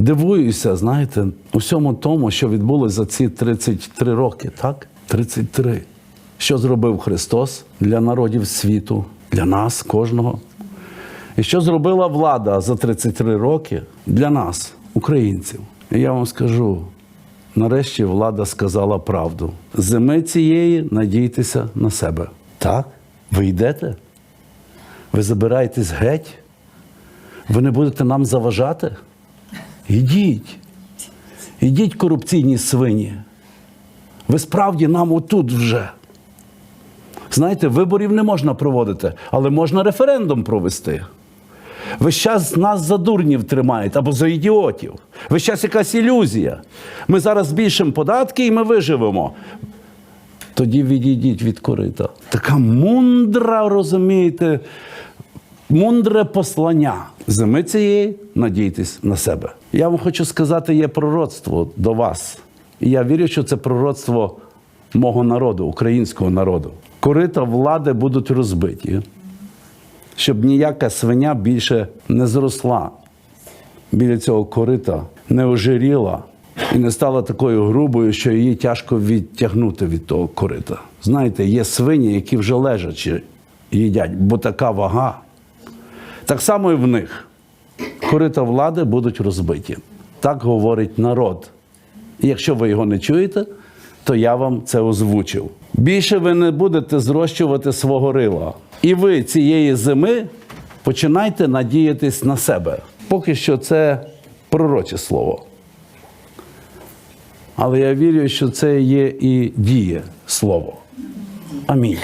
дивуюся, знаєте, усьому тому, що відбулося за ці 33 роки, так? 33. Що зробив Христос для народів світу, для нас, кожного. І що зробила влада за 33 роки для нас, українців? І я вам скажу: нарешті влада сказала правду. Зими цієї надійтеся на себе. Так? Ви йдете? Ви забираєтесь геть? Ви не будете нам заважати? Ідіть. Ідіть, корупційні свині. Ви справді нам отут вже. Знаєте, виборів не можна проводити, але можна референдум провести. Ви зараз нас за дурнів тримаєте або за ідіотів. Ви зараз якась ілюзія. Ми зараз збільшимо податки і ми виживемо. Тоді відійдіть від корита. Така мундра, розумієте, мундре послання. Зими цієї надійтесь на себе. Я вам хочу сказати, є пророцтво до вас. І я вірю, що це пророцтво мого народу, українського народу. Корита влади будуть розбиті, щоб ніяка свиня більше не зросла біля цього корита, не ожиріла і не стала такою грубою, що її тяжко відтягнути від того корита. Знаєте, є свині, які вже лежачи їдять, бо така вага. Так само і в них. Корита влади будуть розбиті. Так говорить народ. І якщо ви його не чуєте, то я вам це озвучив. Більше ви не будете зрощувати свого рила. І ви цієї зими починайте надіятись на себе. Поки що це пророче слово. Але я вірю, що це є і діє слово. Амінь.